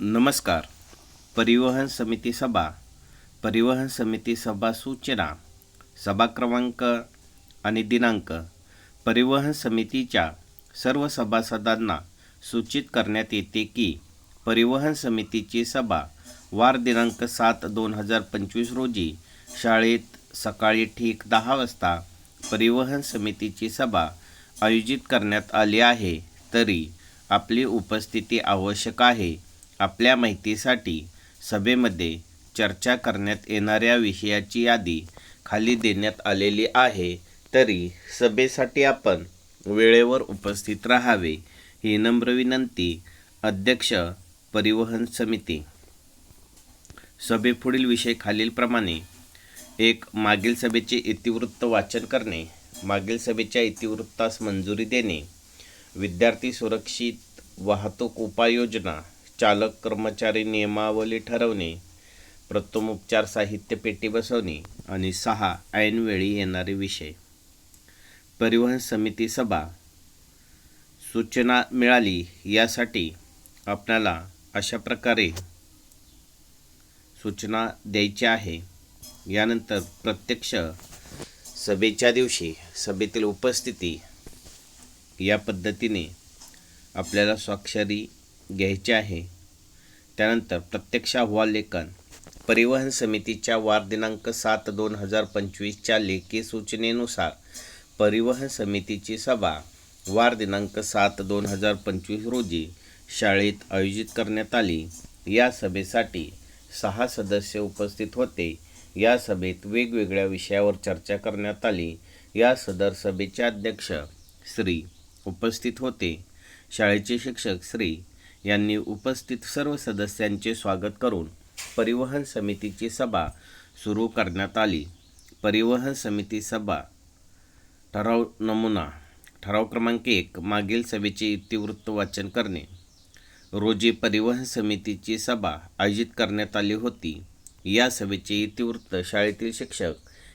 नमस्कार. परिवहन समिती सभा. परिवहन समिती सभा सूचना. सभा क्रमांक आणि दिनांक. परिवहन समितीच्या सर्व सभासदांना सूचित करण्यात येते की परिवहन समितीची सभा वार दिनांक सात दोन हजार पंचवीस रोजी शाळेत सकाळी ठीक दहा वाजता परिवहन समितीची सभा आयोजित करण्यात आली आहे. तरी आपली उपस्थिती आवश्यक आहे. आपल्या माहितीसाठी सभेमध्ये चर्चा करण्यात येणाऱ्या विषयाची यादी खाली देण्यात आलेली आहे. तरी सभेसाठी आपण वेळेवर उपस्थित राहावे ही नम्र विनंती अध्यक्ष परिवहन समिती. सभेपुढील विषय खालीलप्रमाणे एक मागील सभेचे इतिवृत्त वाचन करणे. मागील सभेच्या इतिवृत्तास मंजुरी देणे. विद्यार्थी सुरक्षित वाहतूक उपाययोजना. चालक कर्मचारी नियमावली ठरवणे प्रथमोपचार साहित्य पेटी बसवणे आणि सहा ऐनवेळी येणारे विषय. परिवहन समिती सभा. सूचना मिळाली यासाठी आपल्याला अशा प्रकारे सूचना द्यायची आहे. यानंतर प्रत्यक्ष सभेच्या दिवशी सभेतील उपस्थिती या पद्धतीने आपल्याला स्वाक्षरी घ्यायची आहे. त्यानंतर प्रत्यक्ष अहवाल लेखन. परिवहन समितीच्या वार दिनांक सात दोन हजार पंचवीसच्या लेखी सूचनेनुसार परिवहन समितीची सभा वार दिनांक सात दोन हजार पंचवीस रोजी शाळेत आयोजित करण्यात आली. या सभेसाठी सहा सदस्य उपस्थित होते. या सभेत वेगवेगळ्या विषयावर चर्चा करण्यात आली. या सदर सभेचे अध्यक्ष श्री उपस्थित होते. शाळेचे शिक्षक श्री यांनी उपस्थित सर्व सदस्यांचे स्वागत करून परिवहन समितीची सभा सुरू करण्यात आली. परिवहन समिती सभा ठराव नमुना ठराव क्रमांक एक मागील सभेचे इतिवृत्त वाचन करणे. रोजी परिवहन समितीची सभा आयोजित करण्यात आली होती. या सभेचे इतिवृत्त शाळेतील शिक्षक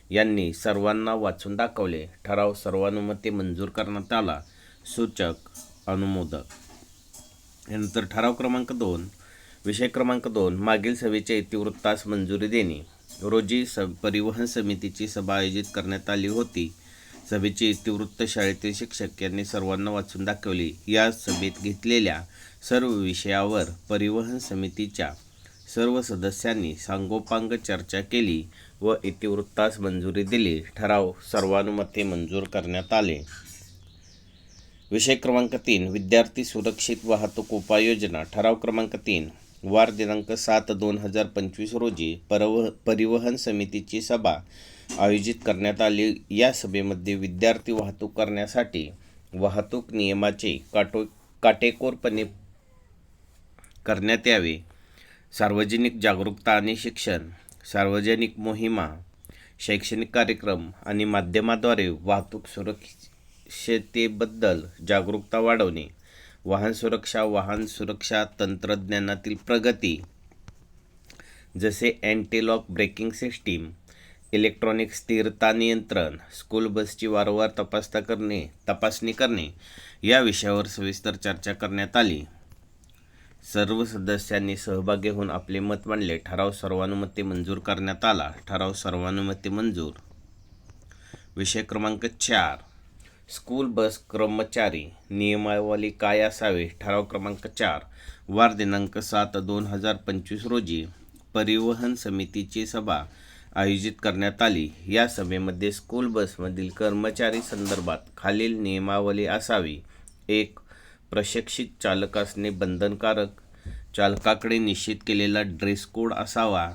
यांनी सर्वांना वाचून दाखवले. ठराव सर्वानुमते मंजूर करण्यात आला. सूचक अनुमोदक. यानंतर ठराव क्रमांक दोन विषय क्रमांक दोन मागील सभेच्या इतिवृत्तास मंजुरी देणे. रोजी स परिवहन समितीची सभा आयोजित करण्यात आली होती. सभेचे इतिवृत्त शाळेतील शिक्षक यांनी सर्वांना वाचून दाखवली. या सभेत घेतलेल्या सर्व विषयावर परिवहन समितीच्या सर्व सदस्यांनी सांगोपांग चर्चा केली व इतिवृत्तास मंजुरी दिली. ठराव सर्वानुमते मंजूर करण्यात आले. विषय क्रमांक तीन विद्यार्थी सुरक्षित वाहतूक उपाययोजना. ठराव क्रमांक तीन वार दिनांक सात दोन हजार पंचवीस रोजी परव परिवहन समितीची सभा आयोजित करण्यात आली. या सभेमध्ये विद्यार्थी वाहतूक करण्यासाठी वाहतूक नियमाचे काटो काटेकोरपणे करण्यात यावे. सार्वजनिक जागरूकता आणि शिक्षण सार्वजनिक मोहिमा शैक्षणिक कार्यक्रम आणि माध्यमाद्वारे वाहतूक सुरक्षित सुरक्षतेबद्दल जागरूकता वाढवणे वाहन सुरक्षा वाहन सुरक्षा तंत्रज्ञानातील प्रगती जसे अँटीलॉक ब्रेकिंग सिस्टीम इलेक्ट्रॉनिक स्थिरता नियंत्रण स्कूल बसची वारंवार तपासता करणे तपासणी करणे या विषयावर सविस्तर चर्चा करण्यात आली. सर्व सदस्यांनी सहभागी होऊन आपले मत मांडले. ठराव सर्वानुमते मंजूर करण्यात आला. ठराव सर्वानुमते मंजूर. विषय क्रमांक चार. स्कूल बस कर्मचारी नियमावली काय असावे? ठराव क्रमांक चार. वार दिनांक सात दोन हजार पंचवीस रोजी परिवहन समितीची सभा आयोजित करण्यात आली. या सभेमध्ये स्कूल बसमधील कर्मचारी संदर्भात खालील नियमावली असावी. एक प्रशिक्षित चालक असणे बंधनकारक चालकाकडे निश्चित केलेला ड्रेस कोड असावा.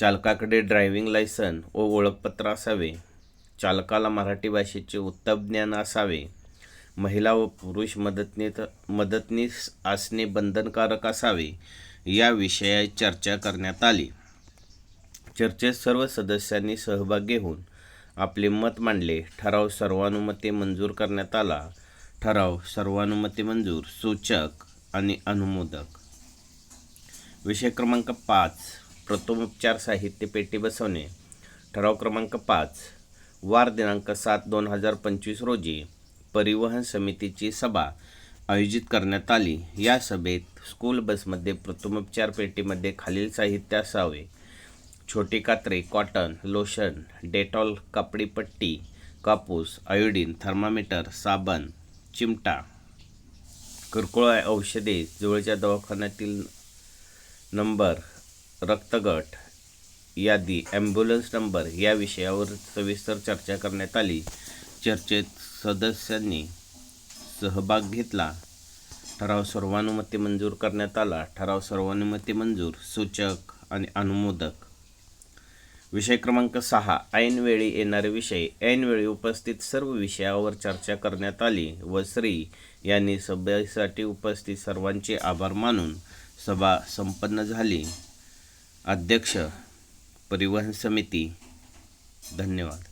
चालकाकडे ड्रायव्हिंग लायसन व ओळखपत्र असावे. चालकाला मराठी भाषेचे उत्तम ज्ञान असावे. महिला व पुरुष मदतनीत मदतनीस असणे बंधनकारक असावे या विषयात चर्चा करण्यात आली. चर्चेत सर्व सदस्यांनी सहभागी होऊन आपले मत मांडले. ठराव सर्वानुमते मंजूर करण्यात आला. ठराव सर्वानुमते मंजूर सूचक आणि अनुमोदक. विषय क्रमांक पाच प्रथमोपचार साहित्य पेटी बसवणे. ठराव क्रमांक पाच वार दिनांक सात दोन हजार पंचवीस रोजी परिवहन समितीची सभा आयोजित करण्यात आली. या सभेत स्कूल बसमध्ये प्रथमोपचार पेटीमध्ये खालील साहित्य असावे. छोटे कात्रे कॉटन लोशन डेटॉल कापडी पट्टी कापूस आयोडीन थर्मामीटर साबण चिमटा किरकोळ औषधे जवळच्या दवाखान्यातील नंबर रक्तगट यादी ॲम्ब्युलन्स नंबर या विषयावर सविस्तर चर्चा करण्यात आली. चर्चेत सदस्यांनी सहभाग घेतला. ठराव सर्वानुमते मंजूर करण्यात आला. ठराव सर्वानुमते मंजूर सूचक आणि अनुमोदक. विषय क्रमांक सहा ऐनवेळी येणारे विषय. ऐनवेळी उपस्थित सर्व विषयावर चर्चा करण्यात आली व श्री यांनी सभेसाठी उपस्थित सर्वांचे आभार मानून सभा संपन्न झाली. अध्यक्ष परिवहन समिती. धन्यवाद.